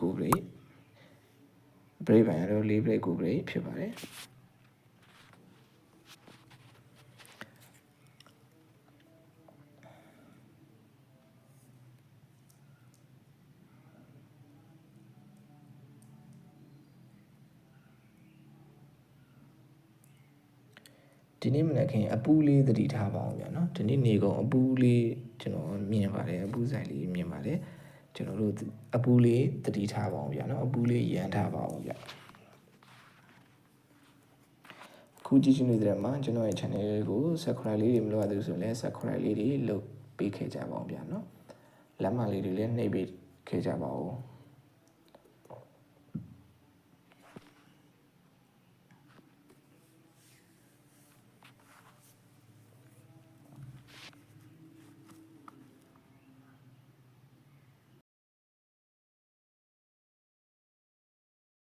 9 grade break ပိုင်းကတော့4 break 9 grade ဖြစ်ပါတယ်ဒီနေ့မနက်ခင်းအပူလေးသတိထားပါအောင်ဗျာနော်ဒီနေ့နေကုန်အပူလေးကျွန်တော်မြင်ပါတယ်အပူဆိုင်လေးမြင်ပါတယ် ကျွန်တော်တို့အပူလေးသတိထားပါအောင်ဗျာနော်အပူလေးရန်ထားပါအောင်ဗျာခုကြည့်ရှုနေတဲ့မှာကျွန်တော်ရဲ့ channel လေးကို subscribe လေးတွေမလုပ်ရသေးဘူးဆိုရင်လည်း subscribe လေးတွေလုပ်ပေးခဲ့ကြပါအောင်ဗျာနော်လက်မလေးတွေလည်းနှိပ်ပေးခဲ့ကြပါဦး